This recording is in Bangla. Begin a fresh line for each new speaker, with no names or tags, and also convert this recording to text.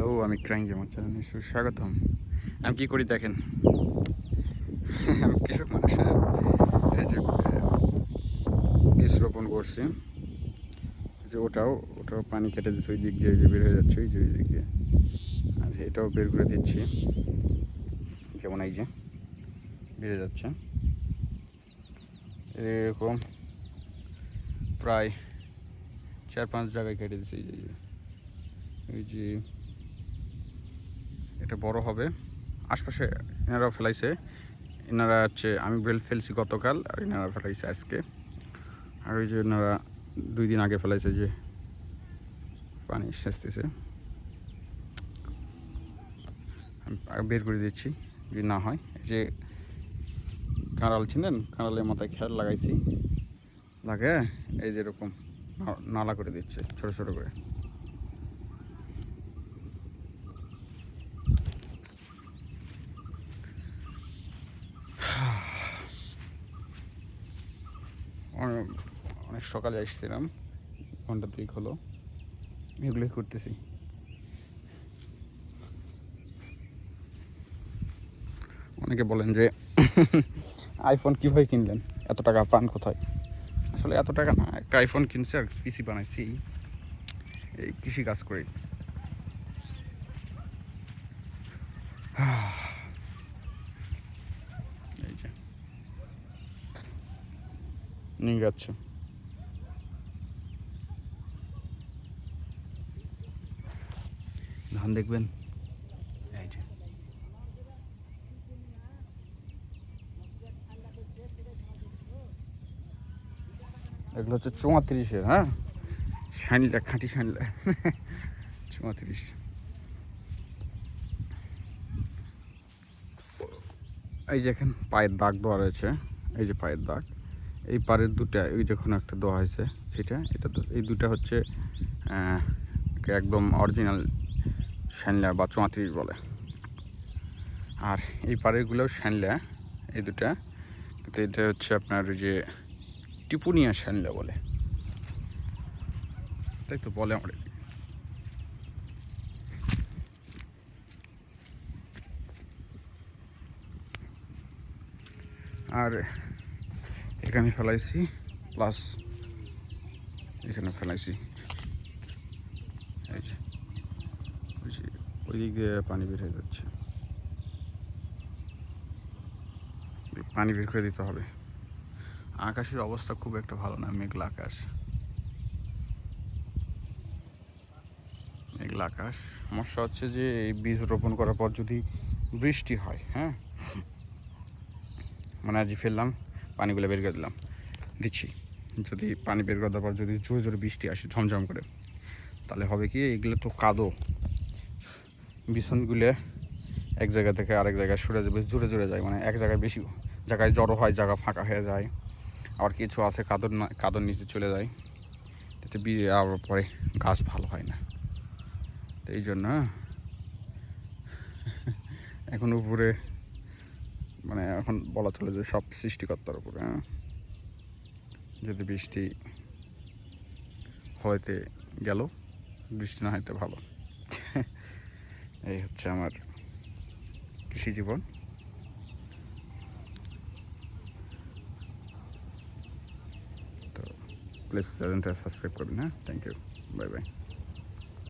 হ্যালো আমি ক্রাইম আমার চ্যানেলে সুস্বাগতম। আমি কি করি দেখেন? আমি কৃষক মানুষ হ্যাঁ। বীজ রোপণ করছি। যে ওটাও ওটাও পানি কেটে দিচ্ছে, ওই দিক দিয়ে, ওই যে বের হয়ে যাচ্ছে, ওই যে, ওই দিক আর এটাও বের করে দিচ্ছি। যেমন এই যে বেড়ে যাচ্ছে। এরকম প্রায় চার পাঁচ জায়গায় কেটে দিচ্ছে এই যে। এই যে এটা বড় হবে। আশপাশে এনারাও ফেলাইছে। এনারা হচ্ছে, আমি বেল ফেলছি গতকাল, আর এনারা ফেলাইছে আজকে। আর ওই যে এনারা দুই দিন আগে ফেলাইছে যে পানি সেচতেছে। বের করে দিচ্ছি, যদি না হয়। এই যে কাঁড়াল ছিলেন কাঁড়ালের মাথায় খেয়াল লাগাইছি। লাগে? এই যে এরকম নালা করে দিচ্ছে, ছোট ছোট করে। অনেক সকালে এসেছিলাম ঘণ্টা দুই হলো। এগুলোই করতেছি। অনেকে বলেন যে আইফোন কীভাবে কিনলেন? এত টাকা পান কোথায়? আসলে এত টাকা না, একটা আইফোন কিনছে আর পিসি বানাইছি। এই কৃষি কাজ করি এই যে নিয়ে যাচ্ছে। ধান দেখবেন। এই যে। এগুলো হচ্ছে চৌত্রিশের হ্যাঁ? শানিলা খাঁটি শানিলা। চৌত্রিশ। এই যে এখানে পায়ের দাগ দেওয়া রয়েছে এই যে পায়ের দাগ। এই পাড়ের দুটা ওই যখন একটা দেওয়া হয়েছে সেটা, এটা তো এই দুটা হচ্ছে একদম অরিজিনাল শ্যানলা বা চৌত্রিশ বলে। আর এই পাড়েরগুলোও শ্যানলা, এই দুটা, কিন্তু এটা হচ্ছে আপনার ওই যে টিপুনিয়া শ্যানলা বলে। তাই তো বলে আমার আর এখানে ফেলাইছি প্লাস এখানে ফেলাইছি। ওই দিক দিয়ে পানি বের হয়ে যাচ্ছে। পানি বের করে দিতে হবে। আকাশের অবস্থা খুব একটা ভালো না, মেঘলা আকাশ। মেঘলা আকাশ। সমস্যা হচ্ছে যে, এই বীজ রোপণ করার পর যদি বৃষ্টি হয় হ্যাঁ? মানে আজ ফেললাম। পানিগুলো বের করে দিলাম। দিচ্ছি। যদি পানি বের করে দেওয়ার পর যদি জোরে জোরে বৃষ্টি আসে, ঝমঝম করে, তাহলে হবে কি, এগুলো তো কাদো। বিছনগুলো এক জায়গা থেকে আরেক জায়গায় সরে যাবে, জোরে জোরে যায় মানে এক জায়গায় বেশি জায়গায় জড়ো হয়, জায়গা ফাঁকা হয়ে যায়। আবার কিছু আছে কাদর না, কাদর নিচে চলে যায়। বি- আবার পরে গাছ ভালো হয় না। তো এই জন্য এখন উপরে মানে এখন বলা চলে যে সব সৃষ্টিকর্তার উপরে হ্যাঁ? যদি বৃষ্টি হইতে গেল, বৃষ্টি না হইতে ভালো। এই হচ্ছে আমার কৃষি জীবন। তো প্লিজ চ্যানেলটা সাবস্ক্রাইব করবেন হ্যাঁ? Thank you bye bye